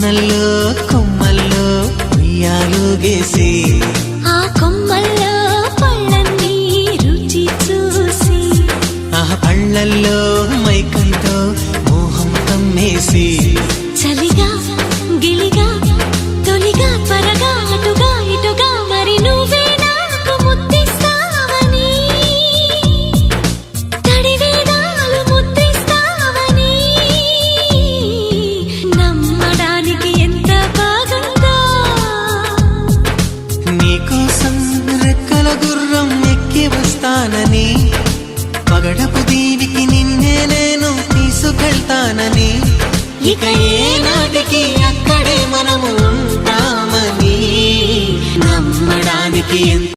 కోనల్లో కొమ్మల్లో ఉయ్యాలు గేసి. ఆ కొమ్మల్లో పళ్ళన్ని రుచి చూసి. ఆ పళ్ళల్లో మైకంతో మోహం కమ్మేసి తీసుకెళ్తానని పగడపు దీవికి నిన్నే నేను తీసుకెళ్తానని. ఇక ఏనాటికి నాటికి అక్కడే మనము ఉంటామని. నమ్మడానికి